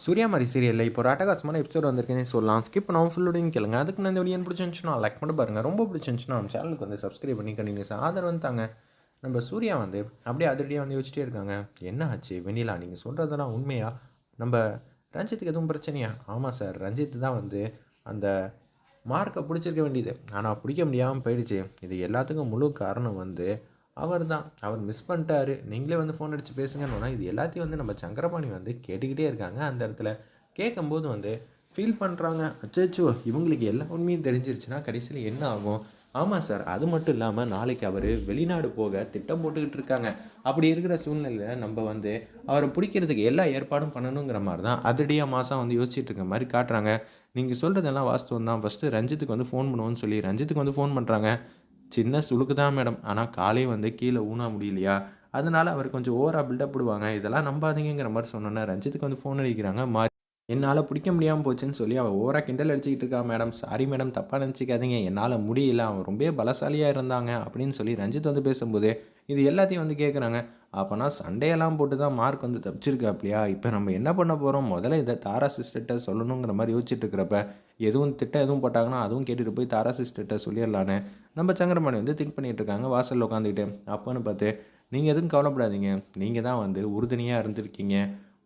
சூர்யா மாதிரி சீரியலில் இப்போ ஒரு அட்டகாசமான எபிசோட் வந்திருக்கேன்னு சொல்லலாம். ஸ்கிப் நான் ஃபுல்லோடையும் கேளுங்க. அதுக்கு நான் இந்த வீடியோ பிடிச்சிருந்துச்சுன்னா லைக் பண்ணி பாருங்கள் ரொம்ப பிடிச்சிருந்துச்சுன்னா நம்ம சேனலுக்கு வந்து சப்ஸ்கிரைப் பண்ணி கண்டினியூஸ் ஆதரவு வந்தாங்க நம்ம சூர்யா வந்து அப்படியே அதிரடியாக வந்து யோசிச்சிட்டே இருக்காங்க. என்ன ஆச்சு? வெண்ணிலா நீங்கள் சொல்கிறதெல்லாம் உண்மையாக நம்ம ரஞ்சித்துக்கு எதுவும் பிரச்சனையா? ஆமாம் சார். ரஞ்சித் தான் வந்து அந்த மார்க்கை பிடிச்சிருக்க வேண்டியது. ஆனால் பிடிக்க முடியாமல் போயிடுச்சு. இது எல்லாத்துக்கும் முழு காரணம் வந்து அவர் தான் அவர் மிஸ் பண்ணிட்டாரு. நீங்களே வந்து ஃபோன் அடித்து பேசுங்கன்னு இது எல்லாத்தையும் வந்து நம்ம சங்கரபாணி வந்து கேட்டுக்கிட்டே இருக்காங்க. அந்த இடத்துல கேட்கும்போது வந்து ஃபீல் பண்ணுறாங்க அச்சோ இவங்களுக்கு எல்லா உண்மையும் தெரிஞ்சிருச்சுன்னா கடைசியில் என்ன ஆகும்? ஆமாம் சார் அது மட்டும் இல்லாமல் நாளைக்கு அவர் வெளிநாடு போக திட்டம் போட்டுக்கிட்டு இருக்காங்க. அப்படி இருக்கிற சூழ்நிலையில் நம்ம வந்து அவரை பிடிக்கிறதுக்கு எல்லா ஏற்பாடும் பண்ணணுங்கிற மாதிரி தான் அதிரடியாக மாதம் வந்து யோசிச்சுட்டு இருக்க மாதிரி காட்டுறாங்க. நீங்கள் சொல்கிறதெல்லாம் வாஸ்தவம் தான் ஃபஸ்ட்டு ரஞ்சித்துக்கு வந்து ஃபோன் பண்ணுவோன்னு சொல்லி ரஞ்சித்துக்கு வந்து ஃபோன் பண்ணுறாங்க சின்ன சுழுக்கு தான் மேடம். ஆனால் காலையும் வந்து கீழே ஊனா முடியலையா? அதனால் அவர் கொஞ்சம் ஓவராக பில்டப் விடுவாங்க இதெல்லாம் நம்பாதீங்கிற மாதிரி சொன்னோன்னே ரஞ்சித்துக்கு வந்து ஃபோன் அடிக்கிறாங்க. மாறி என்னால் பிடிக்க முடியாமல் போச்சுன்னு சொல்லி அவள் ஓவராக கிண்டல் அடிச்சுக்கிட்டு இருக்கா மேடம். சாரி மேடம் தப்பாக நினச்சிக்காதீங்க. என்னால் முடியல. அவன் ரொம்ப பலசாலியாக இருந்தாங்க. அப்படின்னு சொல்லி ரஞ்சித் வந்து பேசும்போது இது எல்லாத்தையும் வந்து கேட்குறாங்க அப்போனா சண்டையெல்லாம் போட்டு தான் மார்க் வந்து தப்பிச்சிருக்காப்லையா? இப்போ நம்ம என்ன பண்ண போகிறோம் முதல்ல இதை தாரா சிஸ்டர்கிட்ட சொல்லணுங்கிற மாதிரி யோசிச்சுட்டு இருக்கிறப்ப எதுவும் திட்டம் எதுவும் போட்டாங்கன்னா அதுவும் கேட்டுட்டு போய் தாரா சிஸ்டர்கிட்ட சொல்லிடலான்னு நம்ம சங்கரமணி வந்து திங்க் பண்ணிகிட்டு இருக்காங்க வாசலில் உட்காந்துக்கிட்டு அப்போன்னு பார்த்து நீங்கள் எதுவும் கவலைப்படாதீங்க. நீங்கள் தான் வந்து உறுதுணையாக இருந்திருக்கீங்க.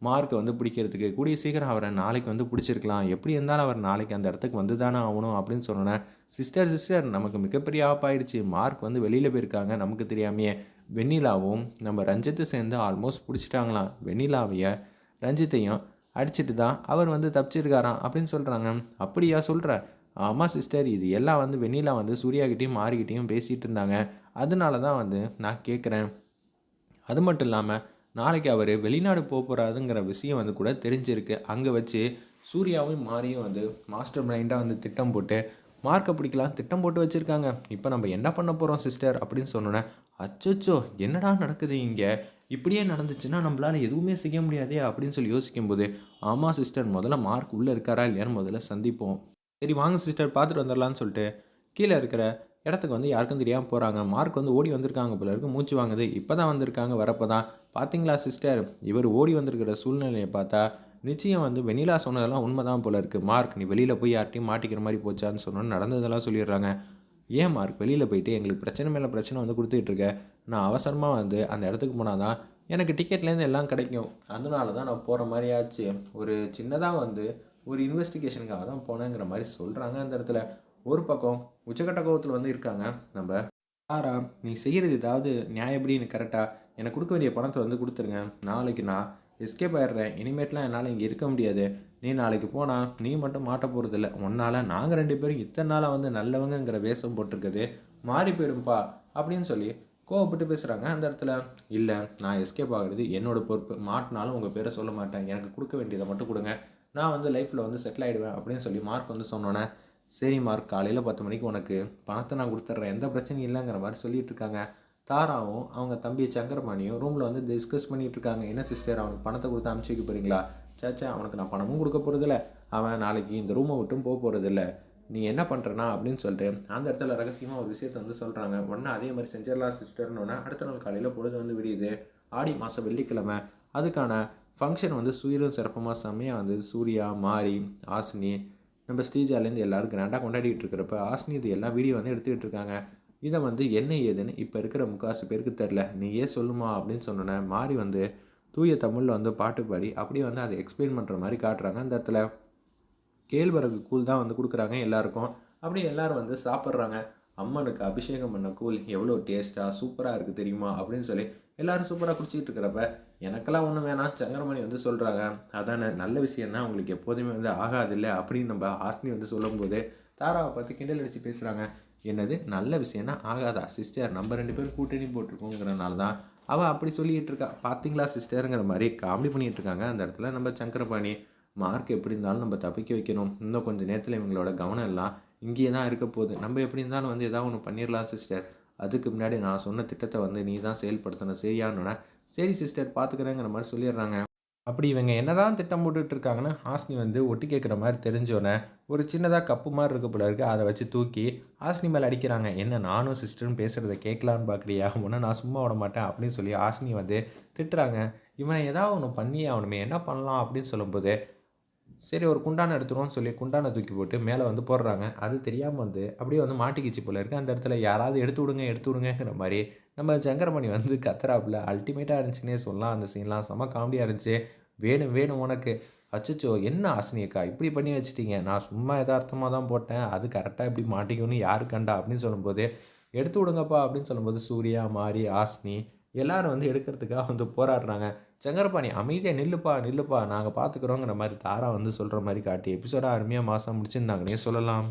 மார்க்கை வந்து பிடிக்கிறதுக்கு கூடிய சீக்கிரம் அவரை நாளைக்கு வந்து பிடிச்சிருக்கலாம். எப்படி இருந்தாலும் அவர் நாளைக்கு அந்த இடத்துக்கு வந்து தானே ஆகணும் அப்படின்னு சொன்னேன் சிஸ்டர் சிஸ்டர் நமக்கு மிகப்பெரிய ஆப்பாயிடுச்சு மார்க் வந்து வெளியில் போயிருக்காங்க. நமக்கு தெரியாமையே. வெண்ணிலாவும் நம்ம ரஞ்சித்து சேர்ந்து ஆல்மோஸ்ட் பிடிச்சிட்டாங்களாம். வெண்ணிலாவைய ரஞ்சித்தையும் அடிச்சிட்டு தான் அவர் வந்து தப்பிச்சிருக்காராம் அப்படின்னு சொல்கிறாங்க அப்படியா சொல்கிற ஆமாம் சிஸ்டர் இது எல்லாம் வந்து வெண்ணிலா வந்து சூர்யாக்கிட்டையும் மாறிக்கிட்டையும் பேசிகிட்டு இருந்தாங்க. அதனால தான் வந்து நான் கேட்குறேன் அது மட்டும் இல்லாமல் நாளைக்கு அவர் வெளிநாடு போக போகிறாருங்கிற விஷயம் வந்து கூட தெரிஞ்சிருக்கு. அங்கே வச்சு சூர்யாவும் மாரியும் வந்து மாஸ்டர் மைண்டாக வந்து திட்டம் போட்டு மார்க்கை பிடிக்கலாம் திட்டம் போட்டு வச்சுருக்காங்க. இப்போ நம்ம என்ன பண்ண போகிறோம் சிஸ்டர் அப்படின்னு சொன்னோன்னே அச்சோச்சோ என்னடா நடக்குது இங்கே? இப்படியே நடந்துச்சுன்னா நம்மளால் எதுவுமே செய்ய முடியாதே அப்படின்னு சொல்லி யோசிக்கும்போது ஆமாம் சிஸ்டர் முதல்ல மார்க் உள்ளே இருக்காரா இல்லையான்னு முதல்ல சந்திப்போம். சரி வாங்க சிஸ்டர் பார்த்துட்டு வந்துடலான்னு சொல்லிட்டு கீழே இருக்கிற இடத்துக்கு வந்து யாருக்கும் தெரியாமல் போகிறாங்க மார்க் வந்து ஓடி வந்திருக்காங்க போல இருக்குது மூச்சு வாங்குது. இப்போ தான் வந்திருக்காங்க வரப்போ தான் பார்த்தீங்களா சிஸ்டர் இவர் ஓடி வந்திருக்கிற சூழ்நிலையை பார்த்தா நிச்சயம் வந்து வெண்ணிலா சொன்னதெல்லாம் உண்மை தான் போல இருக்குது மார்க் நீ வெளியில் போய் யார்ட்டையும் மாட்டிக்கிற மாதிரி போச்சான்னு சொன்னோன்னு நடந்ததெல்லாம் சொல்லிடுறாங்க. ஏன் மார்க் வெளியில் போயிட்டு எங்களுக்கு பிரச்சனை மேலே பிரச்சனை வந்து கொடுத்துட்டு இருக்க. நான் அவசரமாக வந்து அந்த இடத்துக்கு போனால் தான் எனக்கு டிக்கெட்லேருந்து எல்லாம் கிடைக்கும். அதனால தான் நான் போகிற மாதிரி ஆச்சு. ஒரு சின்னதாக வந்து ஒரு இன்வெஸ்டிகேஷனுக்காக தான் போனேங்கிற மாதிரி சொல்கிறாங்க அந்த இடத்துல. ஒரு பக்கம் உச்சக்கட்ட கோபத்தில் வந்து இருக்காங்க. நம்ம ஆரா நீ செய்கிறது ஏதாவது நியாயப்படி கரெக்டாக எனக்கு கொடுக்க வேண்டிய பணத்தை வந்து கொடுத்துருங்க. நாளைக்கு நான் எஸ்கேப் ஆயிடுறேன். இனிமேட்லாம் என்னால் இங்கே இருக்க முடியாது. நீ நாளைக்கு போனால் நீ மட்டும் மாட்ட போகிறதில்ல உன்னால் நாங்கள் ரெண்டு பேரும் இத்தனை நாளாக வந்து நல்லவங்கங்கிற வேஷம் போட்டிருக்குது. மாறி போயிடும்பா அப்படின்னு சொல்லி கோவப்பட்டு பேசுகிறாங்க அந்த இடத்துல இல்லை நான் எஸ்கேப் ஆகிறது என்னோட பொறுப்பு. மாட்டினாலும் உங்கள் பேரை சொல்ல மாட்டேன். எனக்கு கொடுக்க வேண்டியதை மட்டும் கொடுங்க. நான் வந்து லைஃப்பில் வந்து செட்டில் ஆகிடுவேன் அப்படின்னு சொல்லி மார்க் வந்து சொன்னோன்னே சரி மார்க் காலையில் பத்து மணிக்கு உனக்கு பணத்தை நான் கொடுத்துட்றேன். எந்த பிரச்சனையும் இல்லைங்கிற மாதிரி சொல்லிட்டு இருக்காங்க. தாராவும் அவங்க தம்பி சங்கரமணியும் ரூமில் வந்து டிஸ்கஸ் பண்ணிகிட்டு இருக்காங்க. என்ன சிஸ்டர் அவனுக்கு பணத்தை கொடுத்து அனுப்பிச்சி வைக்க போகிறீங்களா சேச்சா அவனுக்கு நான் பணமும் கொடுக்க போகிறதில்ல அவன் நாளைக்கு இந்த ரூமை விட்டும் போக போகிறதில்ல நீ என்ன பண்ணுறனா அப்படின்னு சொல்லிட்டு அந்த இடத்துல ரகசியமாக ஒரு விஷயத்தை வந்து சொல்கிறாங்க உடனே அதே மாதிரி செஞ்சிடலாம் சிஸ்டர்னோன்னா அடுத்த நாள் காலையில் பொழுது வந்து விடியுது. ஆடி மாதம் வெள்ளிக்கிழமை. அதுக்கான ஃபங்க்ஷன் வந்து சூரியன் சிறப்பமாக செம்மையாக வந்து சூர்யா மாரி ஆசினி நம்ம ஸ்ரீஜாலேருந்து எல்லோரும் கிராண்டாக கொண்டாடிட்டு இருக்கிறப்ப ஆஸ்னி இது எல்லாம் வீடியோ வந்து எடுத்துக்கிட்டு இருக்காங்க. இதை வந்து என்ன ஏதுன்னு இப்போ இருக்கிற முக்காசு பேருக்கு தெரில. நீ ஏன் சொல்லுமா அப்படின்னு சொன்னோன்னே மாறி வந்து தூய தமிழில் வந்து பாட்டு பாடி அப்படியே வந்து அதை எக்ஸ்பிளைன் பண்ணுற மாதிரி காட்டுறாங்க அந்த இடத்துல. கேழ்வரகு கூழ் தான் வந்து கொடுக்குறாங்க எல்லாருக்கும். அப்படியே எல்லோரும் வந்து சாப்பிட்றாங்க. அம்மனுக்கு அபிஷேகம் பண்ண கூழ் எவ்வளோ டேஸ்ட்டாக சூப்பராக இருக்குது தெரியுமா? அப்படின்னு சொல்லி எல்லோரும் சூப்பராக குடிச்சிக்கிட்டு இருக்கிறப்ப எனக்கெல்லாம் ஒன்றும் வேணாம். சங்கரமணி வந்து சொல்கிறாங்க அதான நல்ல விஷயம் தான் உங்களுக்கு எப்போதுமே வந்து ஆகாதில்லை அப்படின்னு நம்ம ஹாஸ்னி வந்து சொல்லும்போது தாராவை பார்த்து கிண்டல் அடித்து பேசுகிறாங்க என்னது நல்ல விஷயம்னா ஆகாதா? சிஸ்டர் நம்ம ரெண்டு பேரும் கூட்டணி போட்டிருக்கோங்கிறனால தான் அவள் அப்படி சொல்லிகிட்டு இருக்கா. பார்த்தீங்களா சிஸ்டருங்கிற மாதிரி காமெடி பண்ணிகிட்டு இருக்காங்க. அந்த இடத்துல நம்ம சங்கரபாணி மார்க் எப்படி இருந்தாலும் நம்ம தப்பிக்க வைக்கணும். இன்னும் கொஞ்சம் நேரத்தில் இவங்களோட கவனம் எல்லாம் இங்கேயே தான் இருக்க போகுது. நம்ம எப்படி இருந்தாலும் வந்து எதாவது ஒன்று பண்ணிடலாம் சிஸ்டர் அதுக்கு முன்னாடி நான் சொன்ன திட்டத்தை வந்து நீ தான் செயல்படுத்தணும். சரியானோன்னா சரி சிஸ்டர் பார்த்துக்கிறேங்கிற மாதிரி சொல்லிடுறாங்க. அப்படி இவங்க என்னதான் திட்டம் போட்டுட்டு இருக்காங்கன்னு ஹாஸ்னி வந்து ஒட்டி கேட்குற மாதிரி தெரிஞ்சோடனே ஒரு சின்னதாக கப்பு மாதிரி இருக்க போல இருக்குது அதை வச்சு தூக்கி ஹாஸ்னி மேலே அடிக்கிறாங்க. என்ன நானும் சிஸ்டரும் பேசுகிறத கேட்கலான்னு பார்க்குறியா ஒன்று நான் சும்மா விட மாட்டேன் அப்படின்னு சொல்லி ஹாஸ்னி வந்து திட்டுறாங்க. இவனை ஏதாவது ஒன்று பண்ணி அவனுமே என்ன பண்ணலாம் அப்படின்னு சொல்லும்போது சரி ஒரு குண்டானை எடுத்துருவோம்னு சொல்லி குண்டானை தூக்கி போட்டு மேலே வந்து போடுறாங்க. அது தெரியாமல் வந்து அப்படியே வந்து மாட்டிக்கிச்சு போல இருக்குது அந்த இடத்துல யாராவது எடுத்து விடுங்க எடுத்து விடுங்கிற மாதிரி நம்ம சங்கரமணி வந்து கத்துறாப்புல. அல்டிமேட்டாக இருந்துச்சுன்னே சொல்லலாம். அந்த சீன்லாம் செம காமெடியாக இருந்துச்சு. வேணும் வேணும் உனக்கு. அச்சோ என்ன ஆசினியக்கா இப்படி பண்ணி வச்சிட்டீங்க. நான் சும்மா யதார்த்தமாக தான் போட்டேன். அது கரெக்டாக இப்படி மாட்டிக்கணும்னு யாரு கண்டா? அப்படின்னு சொல்லும்போது எடுத்து விடுங்கப்பா. அப்படின்னு சொல்லும்போது சூர்யா மாரி ஆஸ்னி எல்லாரும் வந்து எடுக்கிறதுக்காக வந்து போராடுறாங்க. சங்கரபாணி அமைதியாக நில்லுப்பா நில்லுப்பா நாங்கள் பார்த்துக்குறோங்கிற மாதிரி தாரா வந்து சொல்கிற மாதிரி காட்டி எபிசோடாக அருமையாக மாதம் முடிச்சிருந்தாங்கன்னே சொல்லலாம்.